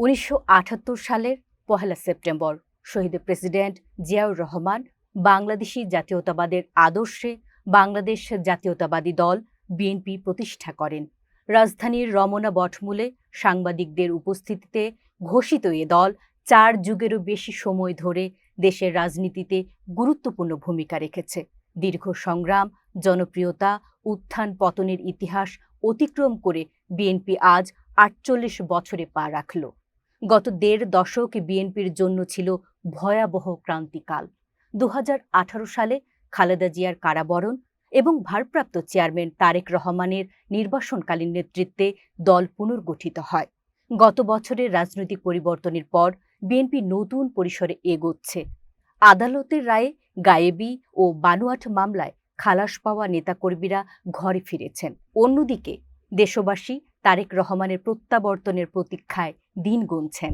উনিশশো আটাত্তর সালের পহেলা সেপ্টেম্বর। শহীদ প্রেসিডেন্ট জিয়াউর রহমান বাংলাদেশি জাতীয়তাবাদের আদর্শে বাংলাদেশ জাতীয়তাবাদী দল বিএনপি প্রতিষ্ঠা করেন। রাজধানীর রমনা বটমূলে সাংবাদিকদের উপস্থিতিতে ঘোষিত এ দল চার যুগেরও বেশি সময় ধরে দেশের রাজনীতিতে গুরুত্বপূর্ণ ভূমিকা রেখেছে। দীর্ঘ সংগ্রাম, জনপ্রিয়তা, উত্থান পতনের ইতিহাস অতিক্রম করে বিএনপি আজ আটচল্লিশ বছরে পা রাখল। গত দেড় দশক বিএনপির জন্য ছিল ভয়াবহ ক্রান্তিকাল। দু হাজার আঠারো সালে খালেদা জিয়ার কারাবরণ এবং ভারপ্রাপ্ত চেয়ারম্যান তারেক রহমানের নির্বাসনকালীন নেতৃত্বে দল পুনর্গঠিত হয়। গত বছরের রাজনৈতিক পরিবর্তনের পর বিএনপি নতুন পরিসরে এগোচ্ছে। আদালতের রায়ে গায়েবি ও বানুয়াট মামলায় খালাস পাওয়া নেতাকর্মীরা ঘরে ফিরেছেন। অন্যদিকে দেশবাসী তারেক রহমানের প্রত্যাবর্তনের প্রতীক্ষায় দিন গুনছেন।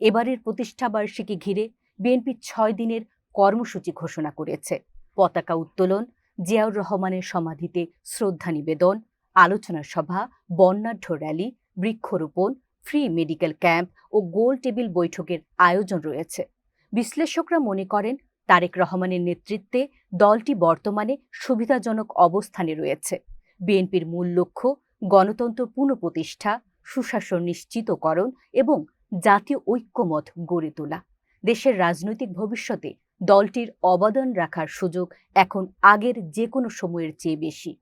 এবারের প্রতিষ্ঠাবার্ষিকী ঘিরে বিএনপি ছয় দিনের কর্মসূচি ঘোষণা করেছে। পতাকা উত্তোলন, জিয়াউর রহমানের সমাধিতে শ্রদ্ধা নিবেদন, আলোচনা সভা, বর্ণাঢ্য র্যালি, বৃক্ষরোপণ, ফ্রি মেডিকেল ক্যাম্প ও গোল টেবিল বৈঠকের আয়োজন রয়েছে। বিশ্লেষকরা মনে করেন, তারেক রহমানের নেতৃত্বে দলটি বর্তমানে সুবিধাজনক অবস্থানে রয়েছে। বিএনপির মূল লক্ষ্য গণতন্ত্র পুনঃপ্রতিষ্ঠা সুশাসন নিশ্চিতকরণ এবং জাতীয় ঐক্যমত গড়ে তোলা। দেশের রাজনৈতিক ভবিষ্যতে দলটির অবদান রাখার সুযোগ এখন আগের যে কোনো সময়ের চেয়ে বেশি।